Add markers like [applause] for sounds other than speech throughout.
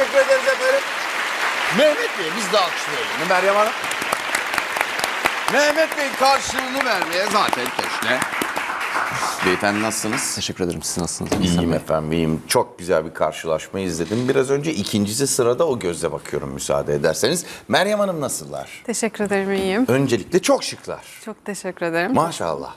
teşekkür ederiz efendim. Mehmet Bey biz de alkışlayalım. Meryem Hanım. Mehmet Bey karşılığını vermeye zaten teşne. Beyefendi nasılsınız? Teşekkür ederim. Siz nasılsınız? İyiyim efendim, iyiyim. Çok güzel bir karşılaşma izledim. Biraz önce ikincisi sırada o gözle bakıyorum müsaade ederseniz. Meryem Hanım nasıllar? Teşekkür ederim iyiyim. Öncelikle çok şıklar. Çok teşekkür ederim. Maşallah.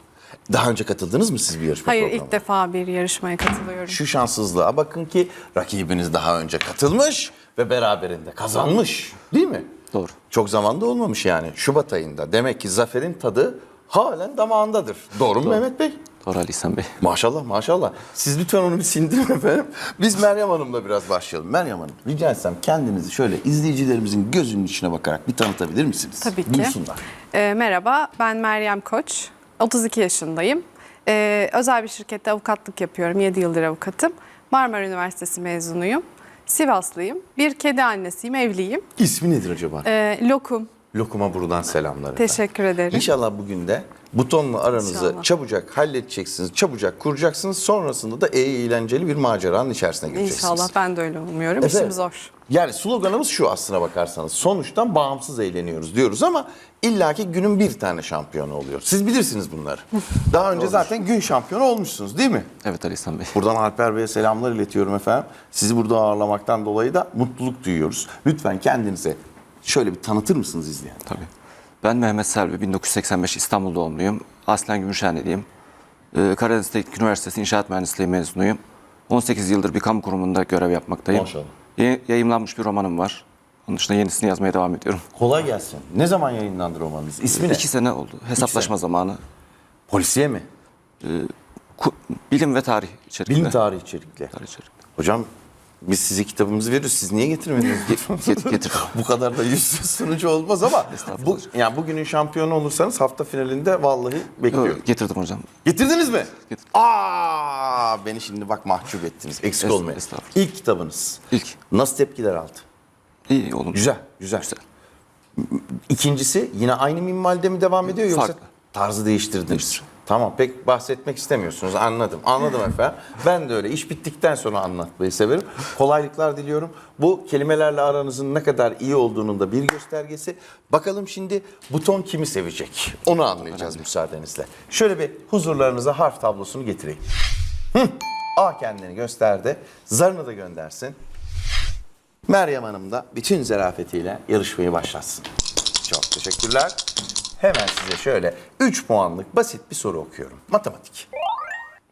Daha önce katıldınız mı siz bir yarışma Hayır programına? ilk defa bir yarışmaya katılıyorum. Şu şanssızlığa bakın ki rakibiniz daha önce katılmış ve beraberinde kazanmış. Değil mi? Doğru. Çok zamanda olmamış yani. Şubat ayında. Demek ki zaferin tadı halen damağındadır. Doğru mu Mehmet Bey? Doğru Ali İhsan Bey. Maşallah maşallah. Siz lütfen onu bir sindirin efendim. Biz Meryem Hanım'la biraz başlayalım. Meryem Hanım rica etsem kendinizi şöyle izleyicilerimizin gözünün içine bakarak bir tanıtabilir misiniz? Tabii ki. Duysunlar. Ee, merhaba ben Meryem Koç. 32 yaşındayım. Ee, özel bir şirkette avukatlık yapıyorum. 7 yıldır avukatım. Marmara Üniversitesi mezunuyum. Sivaslıyım. Bir kedi annesiyim, evliyim. İsmi nedir acaba? Ee, lokum. Lokuma buradan selamlar. Teşekkür ederim. İnşallah bugün de butonla aranızı İnşallah. çabucak halledeceksiniz, çabucak kuracaksınız. Sonrasında da eğlenceli bir maceranın içerisine gireceksiniz. İnşallah ben de öyle umuyorum. Efendim? İşim zor. Yani sloganımız şu aslına bakarsanız. Sonuçtan bağımsız eğleniyoruz diyoruz ama illaki günün bir tane şampiyonu oluyor. Siz bilirsiniz bunları. [laughs] Daha önce zaten gün şampiyonu olmuşsunuz değil mi? Evet Ali İhsan Bey. Buradan Alper Bey'e selamlar iletiyorum efendim. Sizi burada ağırlamaktan dolayı da mutluluk duyuyoruz. Lütfen kendinize şöyle bir tanıtır mısınız izleyen? Tabii. Ben Mehmet Selvi, 1985 İstanbul doğumluyum. Aslen Gümüşhaneliyim. Ee, Karadeniz Teknik Üniversitesi İnşaat Mühendisliği mezunuyum. 18 yıldır bir kamu kurumunda görev yapmaktayım. Maşallah. Ye- yayımlanmış bir romanım var. Onun dışında yenisini yazmaya devam ediyorum. Kolay gelsin. Ne zaman yayınlandı romanınız? İsmi ne? İki sene oldu. Hesaplaşma zamanı. Polisiye mi? Ku- bilim ve tarih içerikli. Bilim tarihi içerikli. Tarih içerikli. Hocam biz size kitabımızı veriyoruz. Siz niye getirmediniz? Get- getir. [laughs] bu kadar da yüzsüz sunucu olmaz ama bu, yani bugünün şampiyonu olursanız hafta finalinde vallahi bekliyorum. Yok, getirdim hocam. Getirdiniz mi? Getirdim. Aa, beni şimdi bak mahcup ettiniz. Eksik Estağ- olmayın. estağfurullah. İlk kitabınız. İlk. Nasıl tepkiler aldı? İyi olumlu. Güzel, güzel. Güzel. İkincisi yine aynı minvalde mi devam ediyor yoksa Farklı. tarzı değiştirdiniz? Değiştirdim. Tamam pek bahsetmek istemiyorsunuz anladım. Anladım [laughs] efendim. Ben de öyle iş bittikten sonra anlatmayı severim. Kolaylıklar diliyorum. Bu kelimelerle aranızın ne kadar iyi olduğunun da bir göstergesi. Bakalım şimdi buton kimi sevecek? Onu anlayacağız müsaadenizle. Şöyle bir huzurlarınıza harf tablosunu getireyim. Hı. A kendini gösterdi. Zarını da göndersin. Meryem Hanım da bütün zarafetiyle yarışmayı başlatsın. Çok teşekkürler. Hemen size şöyle 3 puanlık basit bir soru okuyorum. Matematik.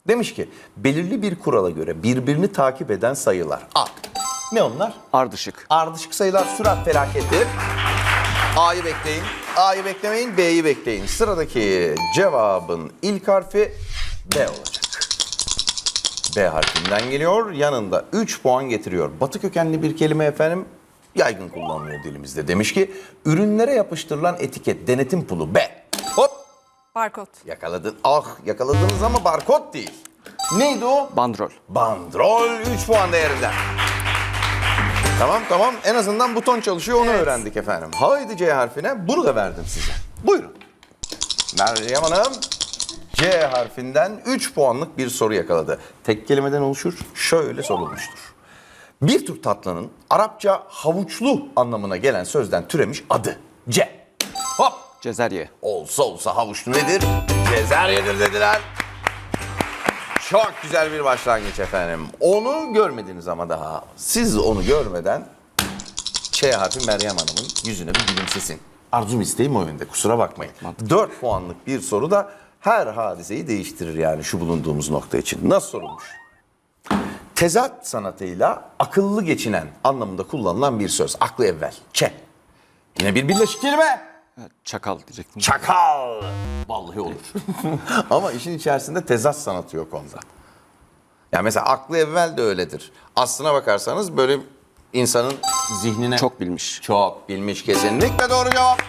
Demiş ki belirli bir kurala göre birbirini takip eden sayılar. A. Ne onlar? Ardışık. Ardışık sayılar sürat felaketi. A'yı bekleyin. A'yı beklemeyin, B'yi bekleyin. Sıradaki cevabın ilk harfi B olacak. B harfinden geliyor. Yanında 3 puan getiriyor. Batı kökenli bir kelime efendim yaygın kullanılıyor dilimizde. Demiş ki ürünlere yapıştırılan etiket denetim pulu B. Hop Barkod. yakaladın. Ah yakaladınız ama barkod değil. Neydi o? Bandrol. Bandrol 3 puan değerinde. Tamam tamam en azından buton çalışıyor onu öğrendik efendim. Haydi C harfine bunu da verdim size. Buyurun. Meryem Hanım C harfinden 3 puanlık bir soru yakaladı. Tek kelimeden oluşur şöyle sorulmuştur. Bir tür tatlının Arapça havuçlu anlamına gelen sözden türemiş adı. C. Hop Cezerye. olsa olsa havuçlu nedir? Cezeryedir dediler. Çok güzel bir başlangıç efendim. Onu görmediniz ama daha. Siz onu görmeden Ç harfi Meryem Hanım'ın yüzüne bir gülümsesin. Arzum isteğim o yönde kusura bakmayın. 4 puanlık bir soru da her hadiseyi değiştirir yani şu bulunduğumuz nokta için. Nasıl sorulmuş? Tezat sanatıyla akıllı geçinen anlamında kullanılan bir söz. Aklı evvel. Ç. Yine bir birleşik kelime. Çakal diyecektim. Çakal. Vallahi olur. [laughs] Ama işin içerisinde tezat sanatı yok onda. Ya mesela aklı evvel de öyledir. Aslına bakarsanız böyle insanın zihnine Çok bilmiş. çok bilmiş kesinlikle doğru cevap.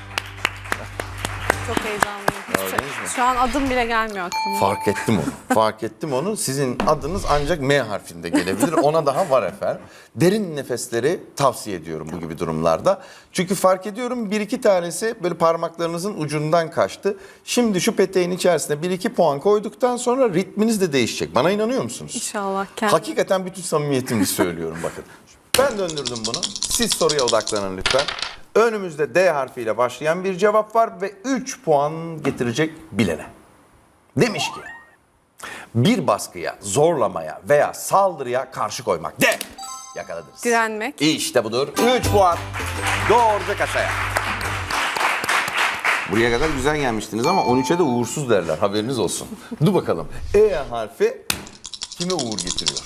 Çok heyecanlıyım. Gördünüz mü? Şu an adım bile gelmiyor aklıma. Fark ettim onu. [laughs] Fark ettim onu. Sizin adınız ancak M harfinde gelebilir. Ona daha var efendim. Derin nefesleri tavsiye ediyorum bu gibi durumlarda. Çünkü fark ediyorum bir iki tanesi böyle parmaklarınızın ucundan kaçtı. Şimdi şu peteğin içerisine bir iki puan koyduktan sonra ritminiz de değişecek. Bana inanıyor musunuz? İnşallah. Kend- Hakikaten bütün samimiyetimle söylüyorum bakın. Ben döndürdüm bunu. Siz soruya odaklanın lütfen. Önümüzde D harfiyle başlayan bir cevap var ve 3 puan getirecek bilene. Demiş ki bir baskıya, zorlamaya veya saldırıya karşı koymak. D. Yakaladınız. Direnmek. İşte budur. 3 puan. Doğruca kasaya. Buraya kadar güzel gelmiştiniz ama 13'e de uğursuz derler. Haberiniz olsun. [laughs] Dur bakalım. E harfi kime uğur getiriyor?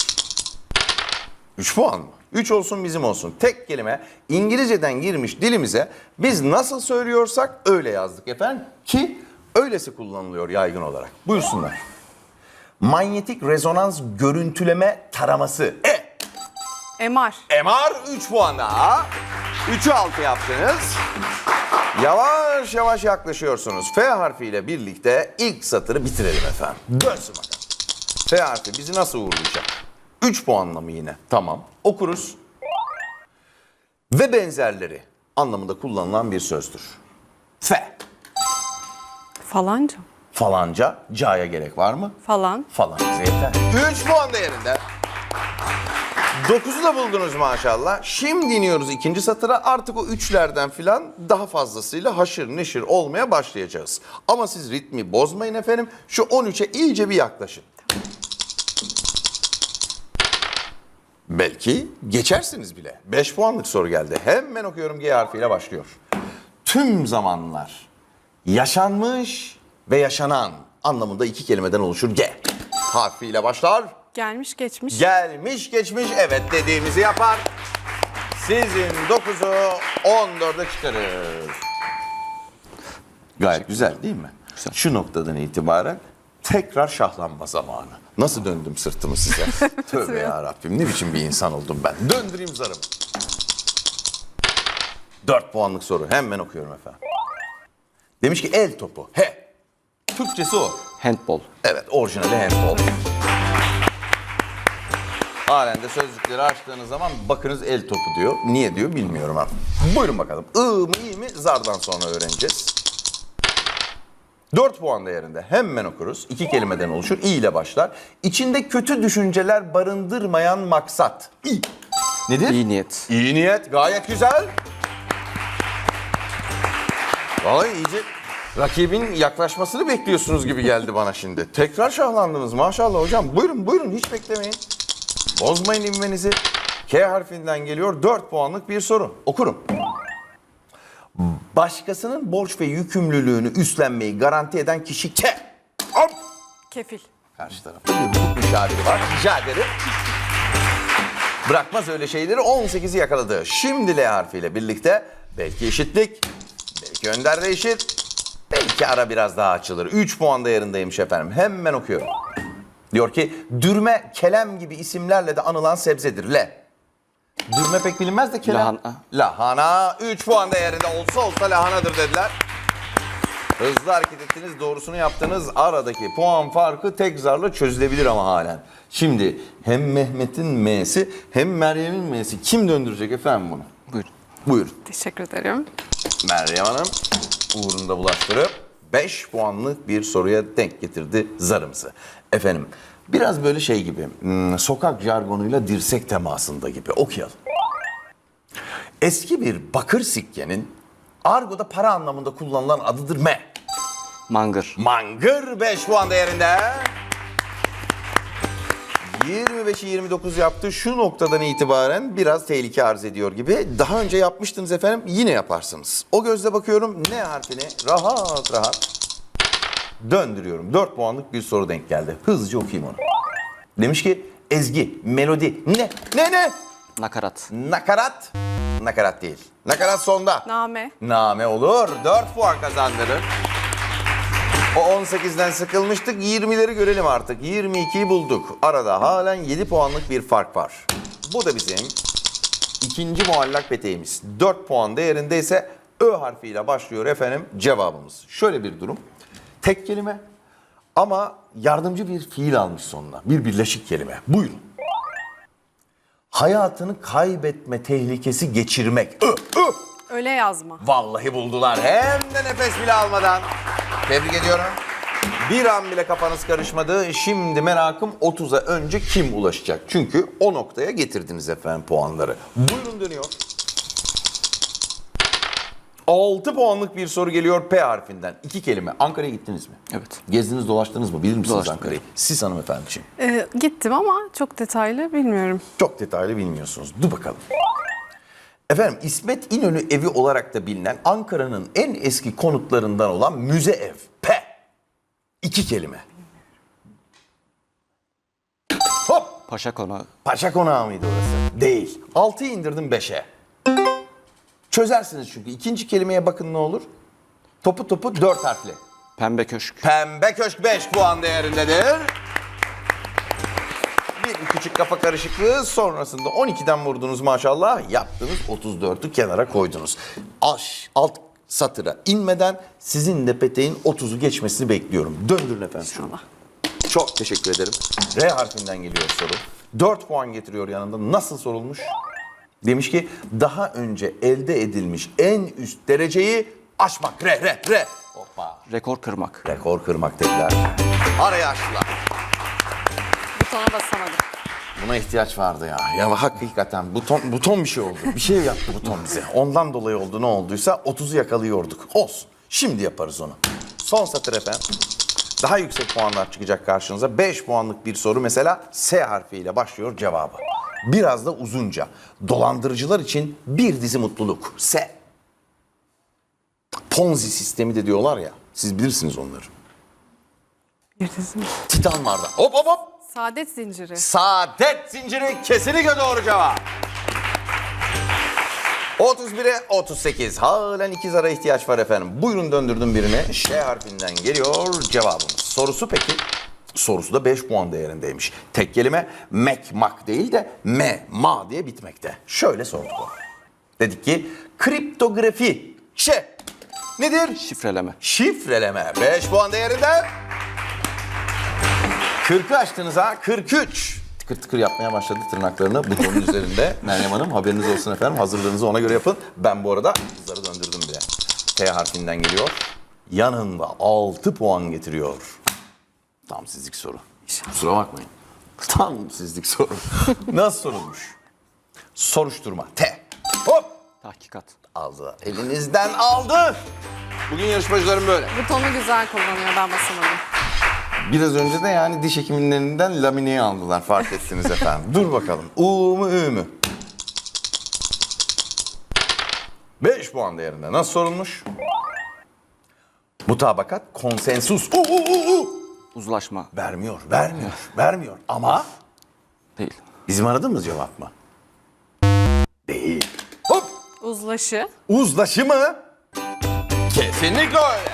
3 puan mı? 3 olsun bizim olsun. Tek kelime İngilizceden girmiş dilimize biz nasıl söylüyorsak öyle yazdık efendim. Ki öylesi kullanılıyor yaygın olarak. Buyursunlar. Manyetik rezonans görüntüleme taraması. E. MR. MR 3 puan daha. 3'ü 6 yaptınız. Yavaş yavaş yaklaşıyorsunuz. F harfiyle birlikte ilk satırı bitirelim efendim. Dönsün bakalım. F harfi bizi nasıl uğurlayacak? 3 puanla mı yine? Tamam. Okuruz. Ve benzerleri anlamında kullanılan bir sözdür. F. Falanca. Falanca, ca'ya gerek var mı? Falan. falan yeter. 3 puan değerinde. 9'u da buldunuz maşallah. Şimdi iniyoruz ikinci satıra. Artık o üçlerden filan daha fazlasıyla haşır neşir olmaya başlayacağız. Ama siz ritmi bozmayın efendim. Şu 13'e iyice bir yaklaşın. Belki geçersiniz bile. 5 puanlık soru geldi. Hemen okuyorum G harfiyle başlıyor. Tüm zamanlar yaşanmış ve yaşanan anlamında iki kelimeden oluşur G. Harfiyle başlar. Gelmiş geçmiş. Gelmiş geçmiş evet dediğimizi yapar. Sizin 9'u 14'e çıkarır. Gayet güzel değil mi? Güzel. Şu noktadan itibaren tekrar şahlanma zamanı. Nasıl döndüm sırtımı size? [laughs] Tövbe ya Rabbim ne biçim bir insan oldum ben. Döndüreyim zarımı. 4 puanlık soru hemen okuyorum efendim. Demiş ki el topu. He. Türkçesi o. Handball. Evet, orijinali handball. Halen de sözlükleri açtığınız zaman bakınız el topu diyor. Niye diyor bilmiyorum ama. Buyurun bakalım. I mı iyi mi zardan sonra öğreneceğiz. 4 puan değerinde hemen okuruz. İki kelimeden oluşur. İ ile başlar. İçinde kötü düşünceler barındırmayan maksat. İ. Nedir? İyi niyet. İyi niyet gayet güzel. Vallahi iyice rakibin yaklaşmasını bekliyorsunuz gibi geldi bana şimdi. Tekrar şahlandınız maşallah hocam. Buyurun buyurun hiç beklemeyin. Bozmayın inmenizi. K harfinden geliyor 4 puanlık bir soru. Okurum. Başkasının borç ve yükümlülüğünü üstlenmeyi garanti eden kişi K. Hop! Kefil. Karşı tarafta bir hukuk müşaviri var. Rica ederim. Bırakmaz öyle şeyleri 18'i yakaladı. Şimdi L harfiyle birlikte belki eşitlik, belki önder değişir, belki ara biraz daha açılır. 3 puan değerindeymiş efendim. Hemen okuyorum. Diyor ki dürme, kelem gibi isimlerle de anılan sebzedir. L. Dürme pek bilinmez de kelem. Lahana. Lahana 3 puan değerinde olsa olsa lahanadır dediler. Hızlı hareket ettiniz, doğrusunu yaptınız. Aradaki puan farkı tek zarla çözülebilir ama halen. Şimdi hem Mehmet'in M'si hem Meryem'in M'si. Kim döndürecek efendim bunu? Buyurun. Buyurun. Teşekkür ederim. Meryem Hanım uğrunu da bulaştırıp 5 puanlık bir soruya denk getirdi zarımızı. Efendim biraz böyle şey gibi hmm, sokak jargonuyla dirsek temasında gibi okuyalım. Eski bir bakır sikkenin argoda para anlamında kullanılan adıdır M. Mangır. Mangır 5 puan değerinde. 25'i 29 yaptı. Şu noktadan itibaren biraz tehlike arz ediyor gibi. Daha önce yapmıştınız efendim yine yaparsınız. O gözle bakıyorum ne harfini rahat rahat döndürüyorum. 4 puanlık bir soru denk geldi. Hızlıca okuyayım onu. Demiş ki ezgi, melodi ne? Ne ne? Nakarat. Nakarat. Nakarat değil. Nakarat sonda. Name. Name olur. 4 puan kazandırır. O 18'den sıkılmıştık. 20'leri görelim artık. 22'yi bulduk. Arada halen 7 puanlık bir fark var. Bu da bizim ikinci muallak peteğimiz. 4 puan değerinde ise Ö harfiyle başlıyor efendim cevabımız. Şöyle bir durum. Tek kelime ama yardımcı bir fiil almış sonuna. Bir birleşik kelime. Buyurun. Hayatını kaybetme tehlikesi geçirmek. Ö, ö. Öyle yazma. Vallahi buldular. Hem de nefes bile almadan. Tebrik ediyorum. Bir an bile kafanız karışmadı. Şimdi merakım 30'a önce kim ulaşacak? Çünkü o noktaya getirdiniz efendim puanları. Buyurun dönüyor. 6 puanlık bir soru geliyor P harfinden. İki kelime. Ankara'ya gittiniz mi? Evet. Gezdiniz dolaştınız mı? Bilir misiniz Dolaştım. Ankara'yı? Siz hanımefendiciğim. Ee, gittim ama çok detaylı bilmiyorum. Çok detaylı bilmiyorsunuz. Dur bakalım. Efendim İsmet İnönü evi olarak da bilinen Ankara'nın en eski konutlarından olan müze ev. P. İki kelime. Hop. Paşa Konağı. Paşa Konağı mıydı orası? Değil. 6'yı indirdim 5'e. Çözersiniz çünkü. İkinci kelimeye bakın ne olur. Topu topu 4 harfli. Pembe Köşk. Pembe Köşk 5 puan değerindedir. Bir küçük kafa karışıklığı sonrasında 12'den vurdunuz maşallah. Yaptınız 34'ü kenara koydunuz. Aş alt satıra inmeden sizin de peteğin 30'u geçmesini bekliyorum. Döndürün efendim şunu. İnşallah. Çok teşekkür ederim. R harfinden geliyor soru. 4 puan getiriyor yanında. Nasıl sorulmuş? Demiş ki daha önce elde edilmiş en üst dereceyi aşmak. R, R, R. Hoppa. Rekor kırmak. Rekor kırmak dediler. Araya açtılar. Butona basamadım. Buna ihtiyaç vardı ya. Ya hakikaten buton, buton bir şey oldu. Bir şey yaptı buton bize. Ondan dolayı oldu ne olduysa 30'u yakalıyorduk. Olsun. Şimdi yaparız onu. Son satır efendim. Daha yüksek puanlar çıkacak karşınıza. 5 puanlık bir soru mesela S harfiyle başlıyor cevabı. Biraz da uzunca. Dolandırıcılar için bir dizi mutluluk. S. Ponzi sistemi de diyorlar ya. Siz bilirsiniz onları. Bir dizim. Titan vardı. Hop hop hop. Saadet zinciri. Saadet zinciri kesinlikle doğru cevap. 31'e 38. Halen iki zara ihtiyaç var efendim. Buyurun döndürdüm birine. Ş harfinden geliyor cevabımız. Sorusu peki? Sorusu da 5 puan değerindeymiş. Tek kelime mek mak değil de me ma diye bitmekte. Şöyle sorduk onu. Dedik ki kriptografi. Ş. Nedir? Şifreleme. Şifreleme 5 puan değerinde. 40'ı açtınız ha 43. Tıkır tıkır yapmaya başladı tırnaklarını butonun üzerinde. [laughs] Meryem Hanım haberiniz olsun efendim. Hazırlığınızı ona göre yapın. Ben bu arada zarı döndürdüm bile. T harfinden geliyor. Yanında 6 puan getiriyor. Tam sizlik soru. Kusura bakmayın. [laughs] Tam sizlik soru. [laughs] Nasıl sorulmuş? Soruşturma. T. Hop. Tahkikat. Aldı. Elinizden aldı. Bugün yarışmacılarım böyle. Butonu güzel kullanıyor ben basamadım. Biraz önce de yani diş hekimlerinden lamineyi aldılar fark ettiniz efendim. Dur bakalım. U mu Ü mü? 5 puan değerinde. Nasıl sorulmuş? Mutabakat, konsensus. U, u, u, u. Uzlaşma. Vermiyor, vermiyor, vermiyor. Ama Değil. bizim aradığımız cevap mı? Değil. Hop! Uzlaşı. Uzlaşı mı? Kesinlikle öyle.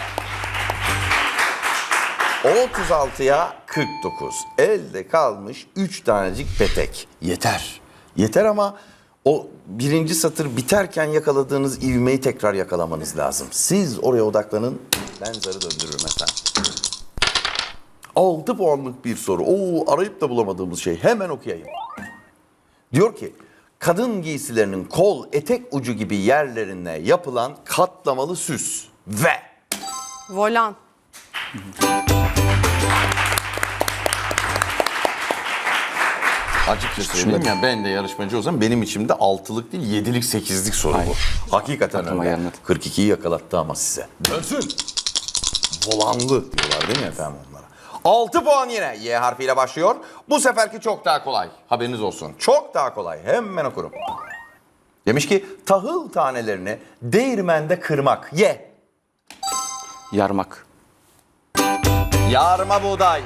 36'ya 49. Elde kalmış 3 tanecik petek. Yeter. Yeter ama o birinci satır biterken yakaladığınız ivmeyi tekrar yakalamanız lazım. Siz oraya odaklanın. Ben zarı döndürürüm efendim. 6 puanlık bir soru. Oo arayıp da bulamadığımız şey. Hemen okuyayım. Diyor ki kadın giysilerinin kol etek ucu gibi yerlerine yapılan katlamalı süs ve Volan. açıkça söyleyeyim ya ben de yarışmacı olsam benim içimde altılık değil yedilik sekizlik soru bu. Hakikaten Aklıma öyle. gelmedi. 42'yi yakalattı ama size. Dönsün. Volanlı diyorlar değil mi efendim onlara? 6 puan yine Y harfiyle başlıyor. Bu seferki çok daha kolay. Haberiniz olsun. Çok daha kolay. Hemen okurum. Demiş ki tahıl tanelerini değirmende kırmak. Ye. Yarmak. Yarma buğday.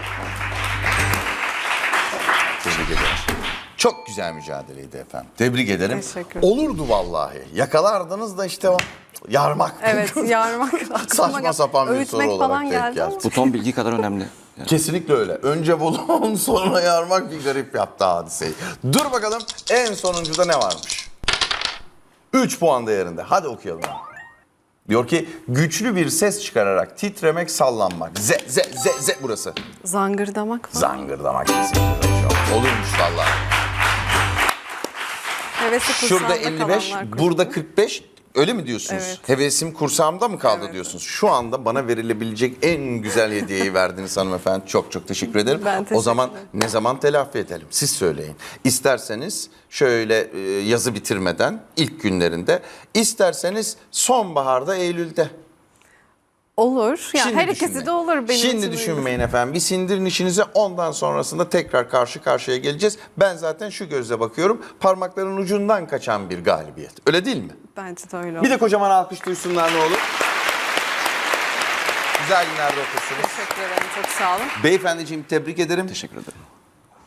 Tebrik ederim. Çok güzel mücadeleydi efendim. Tebrik ederim. Teşekkür ederim. Olurdu vallahi. Yakalardınız da işte o yarmak. Evet yarmak. [laughs] Saçma sapan bir soru olarak denk geldi ama. Buton bilgi kadar önemli. Yani Kesinlikle öyle. Önce bulun [laughs] sonra yarmak bir garip yaptı hadiseyi. Dur bakalım en sonuncuda ne varmış? 3 puan değerinde. Hadi okuyalım. Diyor ki güçlü bir ses çıkararak titremek, sallanmak. Z, z, z, z burası. Zangırdamak falan. Zangırdamak kesinlikle. Olurmuş vallahi. Hevesi Şurada kursağında 55, kalanlar burada 45. Öyle mi diyorsunuz? Evet. Hevesim kursağımda mı kaldı Evet. diyorsunuz? Şu anda bana verilebilecek en güzel hediyeyi verdiniz hanımefendi. Çok çok teşekkür ederim. Ben o teşekkür zaman ederim. ne zaman telafi edelim? Siz söyleyin. İsterseniz şöyle e, yazı bitirmeden ilk günlerinde, isterseniz sonbaharda Eylül'de. Olur. Yani Şimdi her ikisi düşünmeyin. de olur benim Şimdi için. düşünmeyin efendim. Bir sindirin işinizi ondan sonrasında tekrar karşı karşıya geleceğiz. Ben zaten şu gözle bakıyorum. Parmakların ucundan kaçan bir galibiyet. Öyle değil mi? Bence de öyle Bir olur. de kocaman alkış duysunlar ne olur. Güzel günlerde okursunuz. Teşekkür ederim. Çok sağ olun. Beyefendiciğim tebrik ederim. Teşekkür ederim.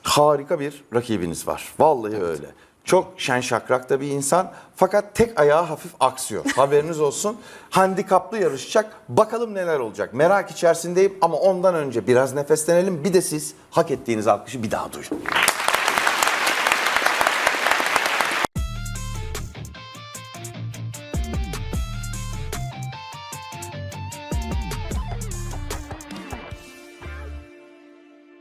Harika bir rakibiniz var. Vallahi öyle. Çok şen şakrak da bir insan fakat tek ayağı hafif aksıyor. [laughs] Haberiniz olsun. Handikaplı yarışacak. Bakalım neler olacak. Merak içerisindeyim ama ondan önce biraz nefeslenelim. Bir de siz hak ettiğiniz alkışı bir daha duyun.